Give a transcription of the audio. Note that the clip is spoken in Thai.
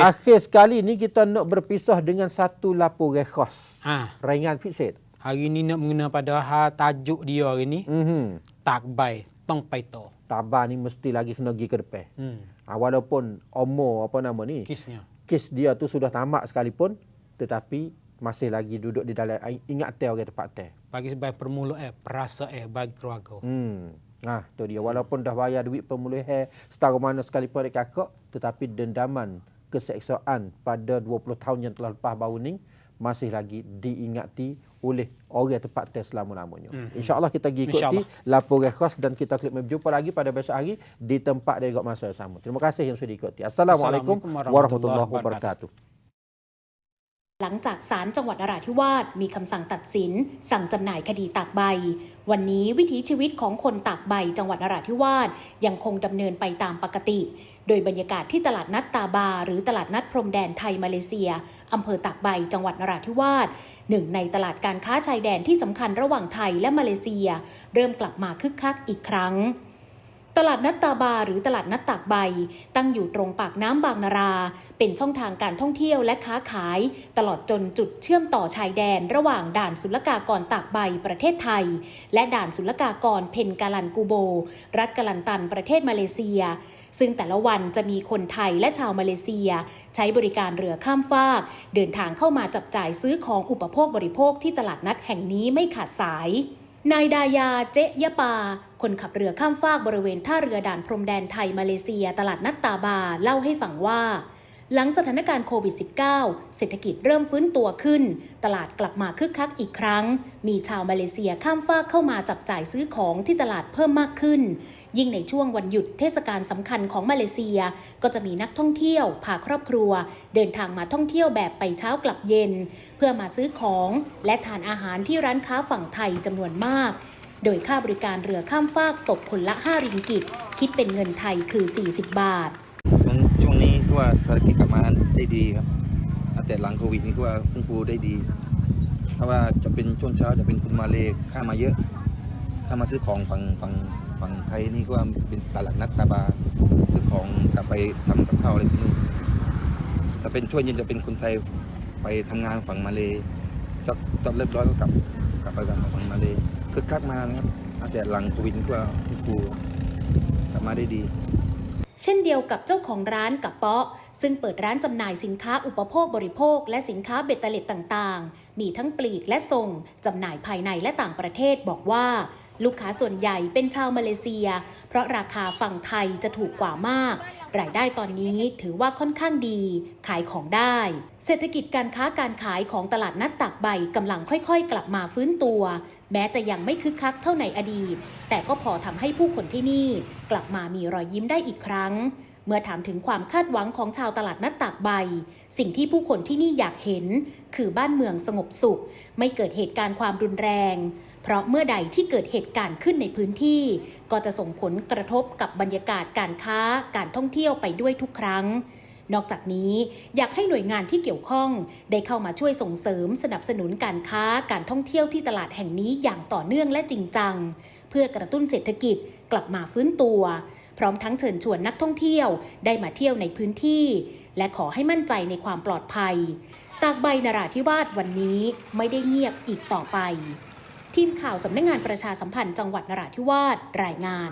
Akhir sekali ni kita nak berpisah dengan satu laporan khas. Ha, Ringan fiksir. hari ni nak mengenai pada hal tajuk dia hari ni Mhm. tak bai tong pai to. Tabah ni mesti lagi kena pergi ke depan. Hmm. Ha, walaupun umur apa nama ni, Kisnya. kes dia tu sudah tamat sekalipun tetapi masih lagi duduk di dalam ingatan orang tempat teh. Bagi sebagai permula eh perasa eh bagi keluarga. Hmm. Nah, tu dia. Walaupun dah bayar duit pemulihan setara mana sekalipun dekat kakak, tetapi dendaman keseksaan pada 20 tahun yang telah lepas baru ni masih lagi diingati oleh orang tempat tes selama-lamanya. Hmm. InsyaAllah kita pergi ikuti laporan khas dan kita klik berjumpa lagi pada besok hari di tempat dia masa yang sama. Terima kasih yang sudah ikuti. Assalamualaikum Assalamualaikum warahmatullahi warahmatullahi wabarakatuh. หลังจากศาลจังหวัดนราธิวาสมีคำสั่งตัดสิน สั่งจำหน่ายคดีตากใบ วันนี้วิถีชีวิตของคนตากใบจังหวัดนราธิวาสยังคงดำเนินไปตามปกติ โดยบรรยากาศที่ตลาดนัดตาบา หรือตลาดนัดพรมแดนไทยมาเลเซียอำเภอตากใบจังหวัดนราธิวาสหนึ่งในตลาดการค้าชายแดนที่สำคัญระหว่างไทยและมาเลเซีย เริ่มกลับมาคึกคักอีกครั้ง ตลาดนัดตาบาหรือตลาดนัดตากใบ ตั้งอยู่ตรงปากน้ำบางนารา เป็นช่องทางการท่องเที่ยวและค้าขาย ตลอดจนจุดเชื่อมต่อชายแดน ระหว่างด่านศุลกากรตากใบประเทศไทย และด่านศุลกากรเพนกาลันกูโบ รัฐกาลันตันประเทศมาเลเซีย ซึ่งแต่ละวันจะมีคนไทยและชาวมาเลเซีย ใช้บริการเรือข้ามฟากเดินทางเข้ามาจับจ่ายซื้อของอุปโภคบริโภคที่ตลาดนัดแห่งนี้ไม่ขาดสาย นายดายาเจ๊ยปา คนขับเรือข้ามฟากบริเวณท่าเรือด่านพรมแดนไทยมาเลเซียตลาดนัดตาบา เล่าให้ฟังว่า หลังสถานการณ์โควิด -19 เศรษฐกิจเริ่มฟื้นตัวขึ้น ตลาดกลับมาคึกคักอีกครั้ง มีชาวมาเลเซียข้ามฟากเข้ามาจับจ่ายซื้อของที่ตลาดเพิ่มมากขึ้น ยิ่งในช่วงวันหยุดเทศกาลสำคัญของมาเลเซีย ก็จะมีนักท่องเที่ยวพาครอบครัว เดินทางมาท่องเที่ยวแบบไปเช้ากลับเย็น เพื่อมาซื้อของ และทานอาหารที่ร้านค้าฝั่งไทยจำนวนมาก โดยค่าบริการเรือข้ามฟากตกคนละ 5 ริงกิต คิดเป็นเงินไทยคือ 40 บาท เศรษฐกิจกลับมาได้ดีครับแต่หลังโควิดนี่คือว่าฟื้นฟูได้ดี ถ้าว่าจะเป็นช่วงเช้าจะเป็นคนมาเลข้ามาเยอะ ถ้ามาซื้อของฝั่งฝั่งฝั่งไทยนี่ก็ว่าเป็นตลาดนัดตาบาซื้อของกลับไปทำกับข้าวอะไรที่นู่นถ้าเป็นช่วงเย็นจะเป็นคนไทยไปทำงานฝั่งมาเลจอดจอดเรียบร้อยก็กลับกลับไปฝั่งมาเลคึกคักมานะครับแต่หลังโควิดนี่ก็ว่าฟื้นฟูกลับมาได้ดี เช่นเดียวกับเจ้าของร้านกับเปาะ ซึ่งเปิดร้านจำหน่ายสินค้าอุปโภคบริโภค และสินค้าเบตเตล็ดต่างๆ มีทั้งปลีกและส่งจำหน่ายภายในและต่างประเทศบอกว่า ลูกค้าส่วนใหญ่เป็นชาวมาเลเซีย เพราะราคาฝั่งไทยจะถูกกว่ามาก รายได้ตอนนี้ถือว่าค่อนข้างดี ขายของได้ เศรษฐกิจการค้าการขายของตลาดนัดตากใบกำลังค่อยๆ กลับมาฟื้นตัว แม้จะยังไม่คึกคักเท่าในอดีต แต่ก็พอทำให้ผู้คนที่นี่ กลับมามีรอยยิ้มได้อีกครั้ง เมื่อถามถึงความคาดหวังของชาวตลาดนัดตากใบ สิ่งที่ผู้คนที่นี่อยากเห็น คือบ้านเมืองสงบสุข ไม่เกิดเหตุการณ์ความรุนแรง เพราะเมื่อใดที่เกิดเหตุการณ์ขึ้นในพื้นที่ ก็จะส่งผลกระทบกับบรรยากาศการค้า การท่องเที่ยวไปด้วยทุกครั้งนอกจากนี้อยากให้หน่วยงานที่เกี่ยวข้อง ได้เข้ามาช่วยส่งเสริมสนับสนุนการค้าการท่องเที่ยวที่ตลาดแห่งนี้อย่างต่อเนื่องและจริงจัง เพื่อกระตุ้นเศรษฐกิจกลับมาฟื้นตัว พร้อมทั้งเชิญชวนนักท่องเที่ยวได้มาเที่ยวในพื้นที่ และขอให้มั่นใจในความปลอดภัย ตากใบนราธิวาสวันนี้ไม่ได้เงียบอีกต่อไป ทีมข่าวสำนักงานประชาสัมพันธ์จังหวัดนราธิวาสรายงาน